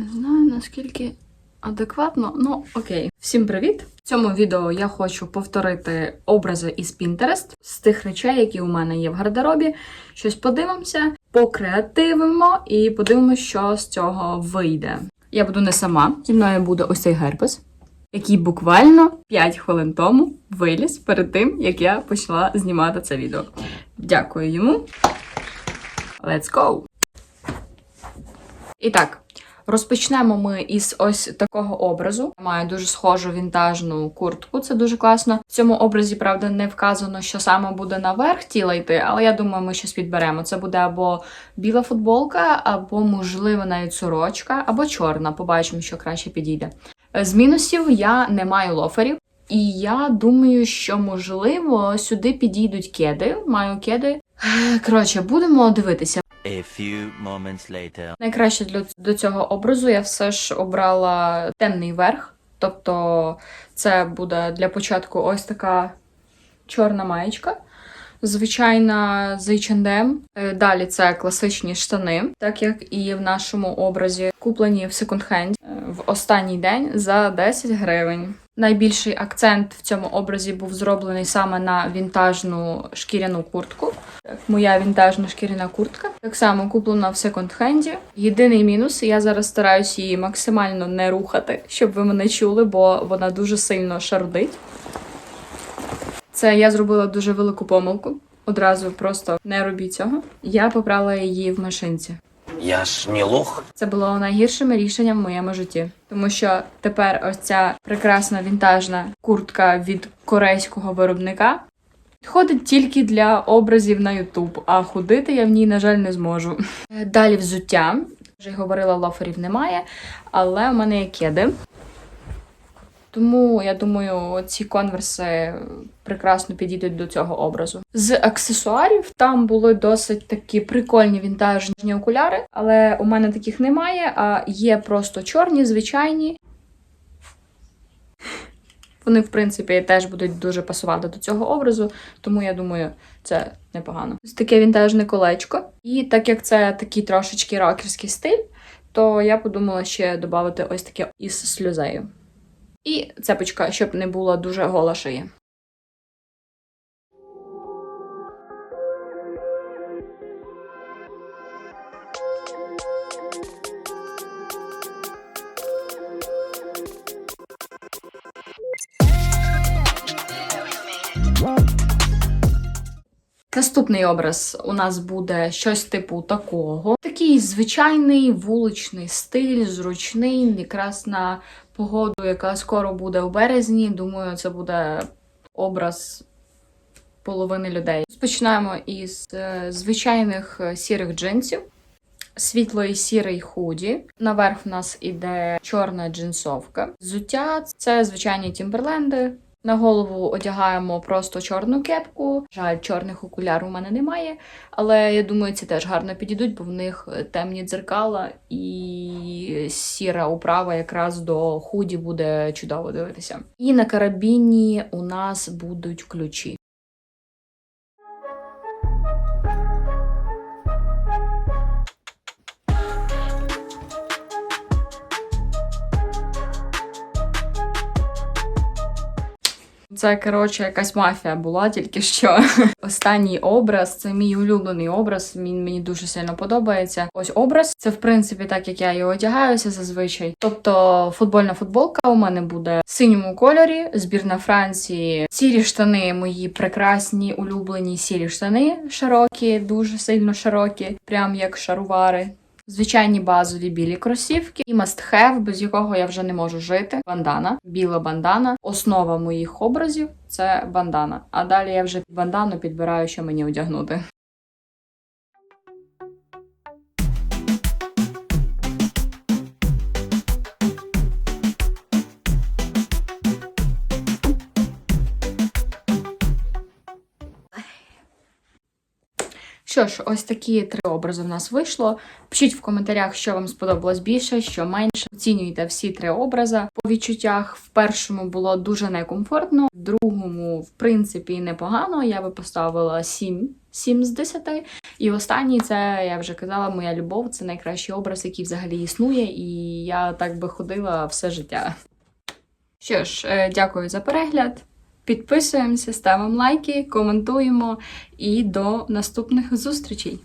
Не знаю наскільки адекватно, ну окей. Всім привіт! В цьому відео я хочу повторити образи із Pinterest з тих речей, які у мене є в гардеробі. Щось подивимося, покреативимо і подивимося, що з цього вийде. Я буду не сама, зі мною буде ось цей герпес, який буквально 5 хвилин тому виліз перед тим, як я почала знімати це відео. Дякую йому. Let's go! І так, розпочнемо ми із ось такого образу. Маю дуже схожу вінтажну куртку, це дуже класно. В цьому образі, правда, не вказано, що саме буде наверх тіла йти, але я думаю, ми щось підберемо. Це буде або біла футболка, або, можливо, навіть сорочка, або чорна. Побачимо, що краще підійде. З мінусів я не маю лоферів. І я думаю, що можливо сюди підійдуть кеди. Маю кеди. Коротше, будемо дивитися. A few moments later. Найкраще для до цього образу я все ж обрала темний верх. Тобто, це буде для початку ось така чорна маєчка. Звичайна з H&M. Далі це класичні штани, так як і в нашому образі, куплені в секонд-хенді е, в останній день за 10 гривень. Найбільший акцент в цьому образі був зроблений саме на вінтажну шкіряну куртку. Моя вінтажна шкіряна куртка. Так само куплена в секонд-хенді. Єдиний мінус, я зараз стараюсь її максимально не рухати, щоб ви мене чули, бо вона дуже сильно шарудить. Це я зробила дуже велику помилку. Одразу просто не робіть цього. Я попрала її в машинці. Я ж не лох. Це було найгіршим рішенням в моєму житті, тому що тепер ось ця прекрасна вінтажна куртка від корейського виробника ходить тільки для образів на Ютуб, а ходити я в ній, на жаль, не зможу. Е, Далі взуття. Вже й говорила, лоферів немає, але у мене є кеди. Тому я думаю, ці конверси прекрасно підійдуть до цього образу. З аксесуарів там були досить такі прикольні вінтажні окуляри, але у мене таких немає, а є просто чорні, звичайні. Вони, в принципі, теж будуть дуже пасувати до цього образу, тому я думаю, це непогано. Ось таке вінтажне колечко. І так як це такий трошечки рокерський стиль, то я подумала ще додати ось таке із сльозею. І цепочка, щоб не була дуже гола шия. Наступний образ у нас буде щось типу такого. Такий звичайний вуличний стиль, зручний, якраз на погоду, яка скоро буде у березні. Думаю, це буде образ половини людей. Починаємо із е, звичайних е, сірих джинсів. Світлої сірий худі. Наверх в нас іде чорна джинсовка. Взуття це звичайні тімберленди. На голову одягаємо просто чорну кепку. Жаль, чорних окуляр у мене немає, але я думаю, ці теж гарно підійдуть, бо в них темні дзеркала і сіра управа якраз до худі буде чудово дивитися. І на карабіні у нас будуть ключі. Це коротше якась мафія була тільки що. Останній образ це мій улюблений образ. Він мені дуже сильно подобається. Ось образ. Це в принципі так, як я і одягаюся зазвичай. Тобто футбольна футболка у мене буде в синьому кольорі. Збірна Франції. Сірі штани мої прекрасні, улюблені сірі штани, широкі, дуже сильно широкі, прям як шарувари. Звичайні базові білі кросівки і must have, без якого я вже не можу жити. Бандана, біла бандана. Основа моїх образів це бандана. А далі я вже бандану підбираю, що мені одягнути. Що ж, ось такі три образи в нас вийшло. Пишіть в коментарях, що вам сподобалось більше, що менше. Оцінюйте всі три образи. По відчуттях в першому було дуже некомфортно, в другому, в принципі, непогано. Я би поставила 7 7 з 10. І останній це, я вже казала, моя любов. Це найкращий образ, який взагалі існує, і я так би ходила все життя. Що ж, е, дякую за перегляд. Підписуємося, ставимо лайки, коментуємо і до наступних зустрічей!